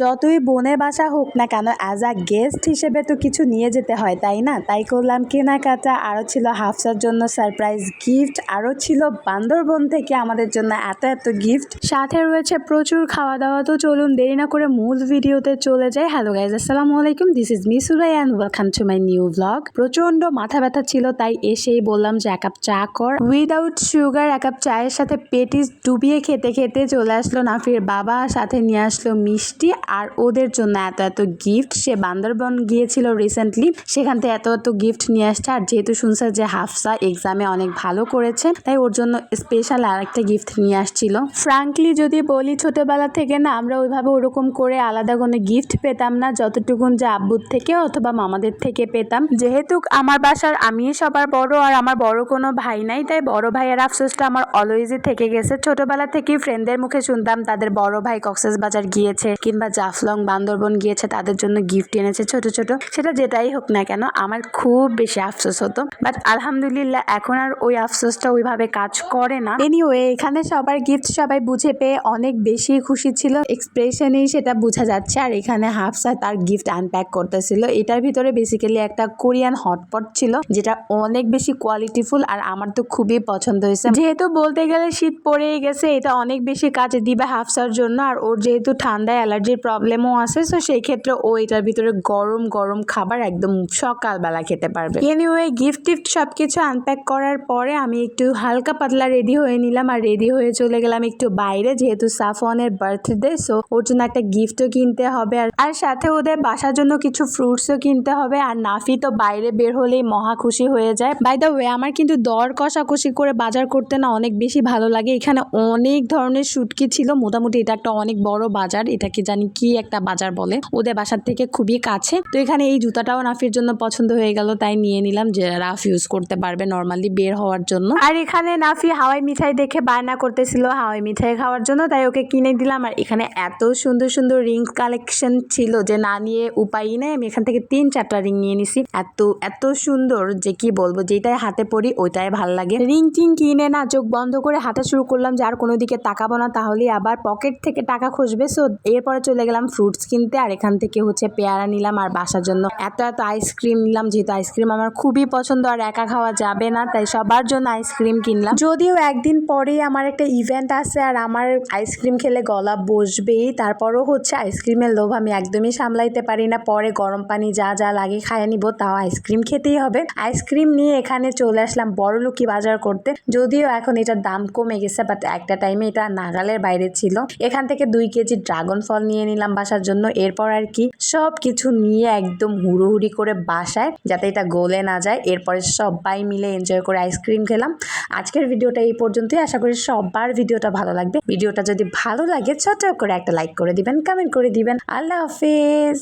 যতই বোনের বাসা হোক না কেন অ্যাজ আ গেস্ট হিসেবে তো কিছু নিয়ে যেতে হয়, তাই না? তাই করলাম কেনাকাটা আরও ছিল হাফসার জন্য সারপ্রাইজ গিফট আরও ছিল বান্দরবন থেকে আমাদের জন্য এত এত গিফট সাথে রয়েছে প্রচুর খাওয়া দাওয়া তো চলুন দেরি না করে মূল ভিডিওতে চলে যাই। হ্যালো গাইজ আসসালামু আলাইকুম this is Misurai and welcome to my new vlog প্রচণ্ড মাথা ব্যথা ছিল, তাই এসেই বললাম যে এক কাপ চা কর। উইদাউট সুগার এক কাপ চায়ের সাথে পেটিস ডুবিয়ে খেতে খেতে চলে আসলো নাফির বাবা, সাথে নিয়ে আসলো মিষ্টি আর ওদের জন্য এত এত গিফট সে বান্দরবন গিয়েছিল রিসেন্টলি সেখান থেকে এত এত গিফট নিয়ে আসছে। আর যেহেতু শুনছে যে হাফসা এক্সামে অনেক ভালো করেছে, তাই ওর জন্য স্পেশাল আরেকটা গিফট নিয়ে আসছিল। ফ্রাঙ্কলি যদি বলি ছোটবেলা থেকে না, আমরা ওইভাবে ওরকম করে আলাদা কোনো গিফট পেতাম না। যতটুকুন যে আব্বুর থেকে অথবা মামাদের থেকে পেতাম। যেহেতু আমার বাসার আমি সবার বড় আর আমার বড় কোনো ভাই নাই, তাই বড় ভাইয়ের আফসোসটা আমার অলওয়েজই থেকে গেছে। ছোটবেলা থেকেই ফ্রেন্ডদের মুখে শুনতাম, তাদের বড় ভাই কক্সেস বাজার গিয়েছে কিংবা জাফলং বান্দরবন গিয়েছে, তাদের জন্য গিফট এনেছে ছোট ছোট। সেটা যেটাই হোক না কেন, আমার খুব বেশি আফসোস হতো। বাট আলহামদুলিল্লাহ, এখন আর ওই আফসোসটা ওইভাবে কাজ করে না। এনিওয়ে এখানে সবার গিফট সবাই বুঝে পেয়ে অনেক বেশি খুশি ছিল। এক্সপ্রেশনেই সেটা বোঝা যাচ্ছে, আর এখানে হাফসা তার গিফট আনপ্যাক করতেছিল। এটার ভিতরে বেসিক্যালি একটা কোরিয়ান হটপট ছিল, যেটা অনেক বেশি কোয়ালিটিফুল আর আমার তো খুবই পছন্দ হয়েছে। যেহেতু বলতে গেলে শীত পড়েই গেছে, এটা অনেক বেশি কাজে দিবে হাফসার জন্য, আর ওর যেহেতু ঠান্ডায় অ্যালার্জির প্রবলেমও আছে সো সেই ক্ষেত্রে ও এটার ভিতরে গরম গরম খাবার একদম সকালবেলা খেতে পারবে। এনিওয়ে গিফট টিফট সব কিছু আনপ্যাক করার পরে আমি একটু হালকা পাতলা রেডি হয়ে নিলাম আর রেডি হয়ে চলে গেলাম একটু বাইরে, যেহেতু সাফওয়ানের বার্থডে সো ওর জন্য একটা গিফটও কিনতে হবে আর সাথে ওদের বাসার জন্য কিছু ফ্রুটসও কিনতে হবে আর নাফি তো বাইরে বের হলেই মহা খুশি হয়ে যায়। বাই দ্য ওয়ে আমার কিন্তু দর কষাকষি করে বাজার করতে না অনেক বেশি ভালো লাগে। এখানে অনেক ধরনের শুটকি ছিল, মোটামুটি এটা একটা অনেক বড় বাজার এটাকে জানি কি একটা বাজার বলে। ওদের বাসার থেকে খুবই কাছে। তো এখানে এই জুতাটাও নাফির জন্য পছন্দ হয়ে গেল। তাই নিয়ে নিলাম যে রাফ ইউজ করতে পারবে নর্মালি বের হওয়ার জন্য। আর এখানে নাফি হাওয়াই মিঠাই দেখে বায়না করতেছিল হাওয়াই মিঠাই খাওয়ার জন্য। তাই ওকে কিনে দিলাম। আর এখানে এত সুন্দর সুন্দর রিং কালেকশন ছিল যে না নিয়ে উপায় নেই। আমি এখান থেকে তিন চারটা রিং নিয়ে নিছি। এত এত সুন্দর যে কি বলব যেটাই হাতে পরি ওইটাই ভালো লাগে। রিং টিং কিনে না চোখ বন্ধ করে হাঁটা শুরু করলাম যে আর কোনো দিকে তাকাবো না। তাহলেই আবার পকেট থেকে টাকা খুঁজবে। সো এরপরে চলে গেলাম ফ্রুটস কিনতে, আর এখান থেকে হচ্ছে পেয়ারা নিলাম আর বাসার জন্য। এত এত আইসক্রিম নিলাম, যেহেতু আইসক্রিম আমার খুবই পছন্দ, আর একা খাওয়া যাবে না, তাই সবার জন্য আইসক্রিম কিনলাম। যদিও একদিন পরেই আমার একটা ইভেন্ট আছে, আর আমার আইসক্রিম খেলে গলা বসবেই, তারপরও হচ্ছে আইসক্রিমের লোভ আমি একদমই সামলাইতে পারি না। পরে গরম পানি যা যা লাগে খাইয়ে নিব, তাও আইসক্রিম খেতেই হবে। আইসক্রিম নিয়ে এখানে চলে আসলাম বড়লুকি বাজার করতে। যদিও এখন এটার দাম কমে গেছে বাট একটা টাইমে এটা নাগালের বাইরে ছিল। এখান থেকে দুই কেজি ড্রাগন ফল নিয়ে নিলাম বাসার জন্য। এরপর আর কি সব কিছু নিয়ে একদম হুড়োহুড়ি করে বাসায় যাতে এটা গলে না যায়। এরপরে সবাই মিলে এনজয় করে আইসক্রিম খেলাম। আজকের ভিডিওটা এই পর্যন্তই। আশা করি সবার ভিডিওটা ভালো লাগবে। ভিডিওটা যদি ভালো লাগে, ছোট করে একটা লাইক করে দিবেন কমেন্ট করে দিবেন। আল্লাহ হাফেজ!